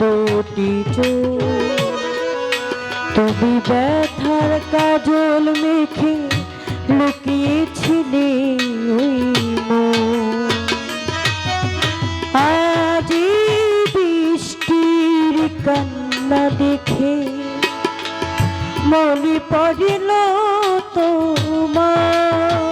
দুটি চোখ তুমি ব্যথার কাজল মেখে লুকিয়েছিলে। আজ বৃষ্টির কান্না দেখে মনে পড়িল তোমার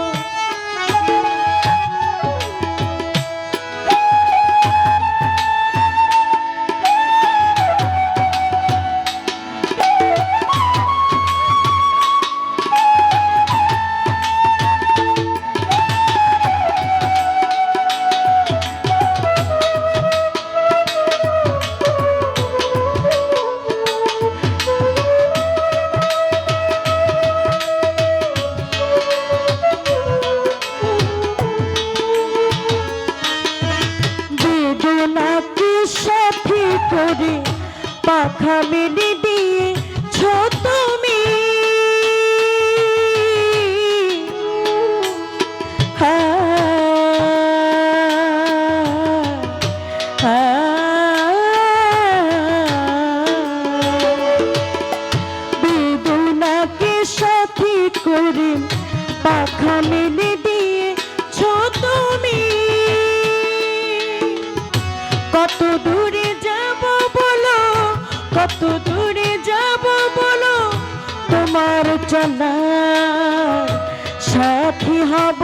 করে পাখা মেলে দিয়ে সাথে করে পাখা কত দূরে কত দূরে যাব বলো? তোমার চলা সাথী হব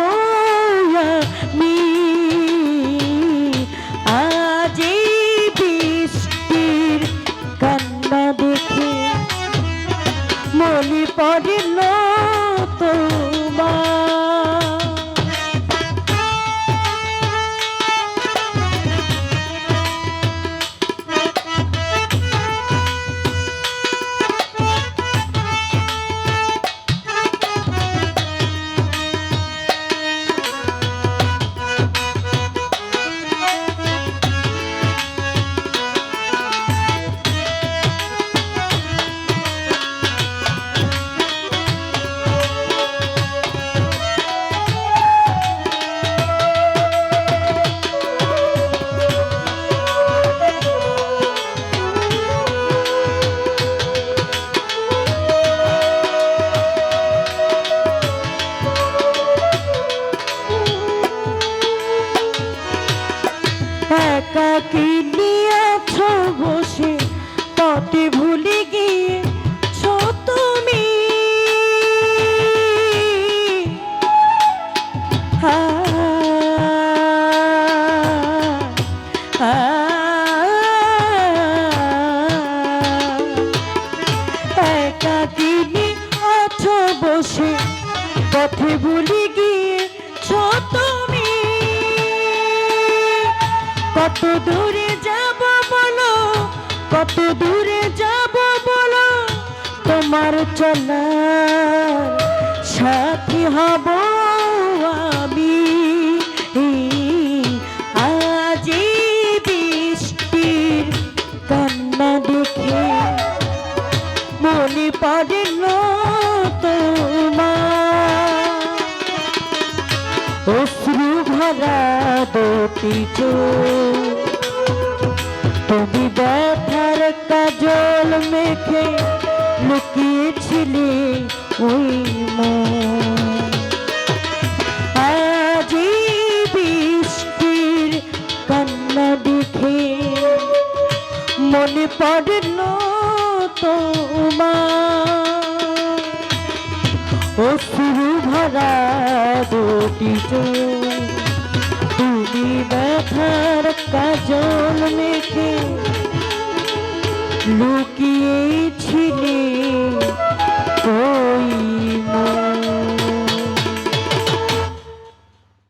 বসে পথে ভুলে গিয়েছ তুমি, কত দূরে যাব বলো, কত দূরে যাব বলো, তোমার চলার সাথী হব আমি। আজ বৃষ্টির কান্না দেখে মনে পড়ল তোমার চোখ তুমি ব্যথার কাজল মেখে লুকিয়েছিলে ওই কান্না দেখে মনে পড়ল তোমার। অশ্রু ভরা দুটি ব্যথার কাজল মেখে লুকিয়েছিলি